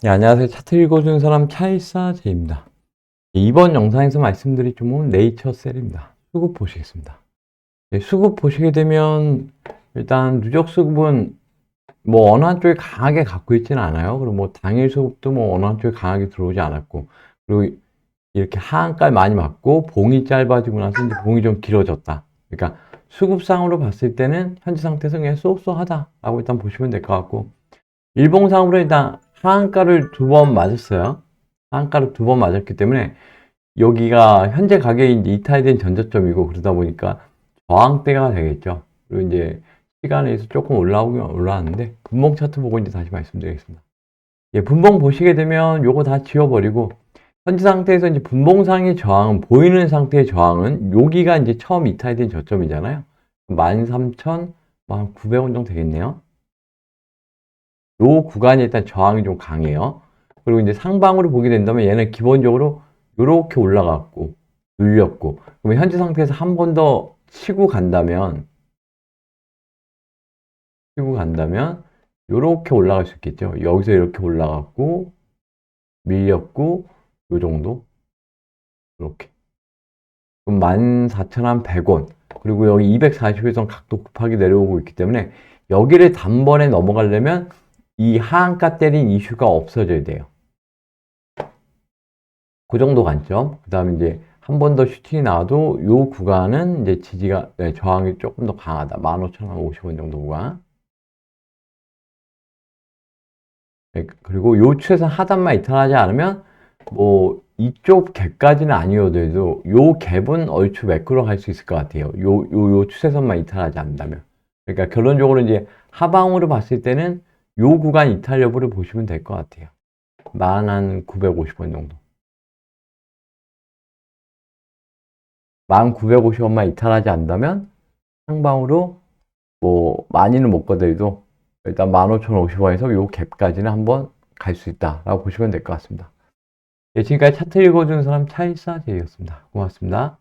네, 안녕하세요. 차트 읽어주는 사람 차일사 제입니다. 이번 영상에서 말씀드릴 종목은 네이처셀입니다. 수급 보시겠습니다. 네, 수급 보시게 되면 일단 누적 수급은 뭐 어느 한쪽에 강하게 갖고 있지는 않아요. 그리고 뭐 당일 수급도 뭐 어느 한쪽에 강하게 들어오지 않았고 그리고 이렇게 하한가를 많이 맞고 봉이 짧아지고 나서 이제 봉이 좀 길어졌다. 그러니까 수급상으로 봤을 때는 현재 상태에서 그냥 쏘쏘하다라고 일단 보시면 될 것 같고 일봉상으로 일단 하한가를 두 번 맞았어요. 하한가를 두 번 맞았기 때문에 여기가 현재 가격이 이탈된 전저점이고 그러다 보니까 저항대가 되겠죠. 그리고 이제 시간에 서 조금 올라오긴 올라왔는데 분봉 차트 보고 이제 다시 말씀드리겠습니다. 예, 분봉 보시게 되면 요거 다 지워버리고 현재 상태에서 이제 분봉상의 저항은 보이는 상태의 저항은 여기가 이제 처음 이탈된 저점이잖아요. 13,900원 정도 되겠네요. 요 구간이 일단 저항이 좀 강해요. 그리고 이제 상방으로 보게 된다면 얘는 기본적으로 이렇게 올라갔고 눌렸고 그러면 현재 상태에서 한 번 더 치고 간다면 치고 간다면 이렇게 올라갈 수 있겠죠. 여기서 이렇게 올라갔고 밀렸고 요 정도 이렇게 그럼 14,100원 그리고 여기 240에선 각도 급하게 내려오고 있기 때문에 여기를 단번에 넘어가려면 이 하한가 때린 이슈가 없어져야 돼요. 그 정도 관점. 그 다음에 이제 한 번 더 슈팅이 나와도 요 구간은 이제 지지가, 네, 저항이 조금 더 강하다. 15,050원 정도 구간. 네, 그리고 요 추세선 하단만 이탈하지 않으면 뭐 이쪽 갭까지는 아니어도 요 갭은 얼추 매크로 갈 수 있을 것 같아요. 요, 요, 요 추세선만 이탈하지 않는다면. 그러니까 결론적으로 이제 하방으로 봤을 때는 요 구간 이탈 여부를 보시면 될 것 같아요. 만한 950원 정도. 만 950원만 이탈하지 않는다면 상방으로 뭐 많이는 못 가더라도 일단 15,050원에서 요 갭까지는 한번 갈 수 있다라고 보시면 될 것 같습니다. 예, 지금까지 차트 읽어주는 사람 차일사 제이였습니다. 고맙습니다.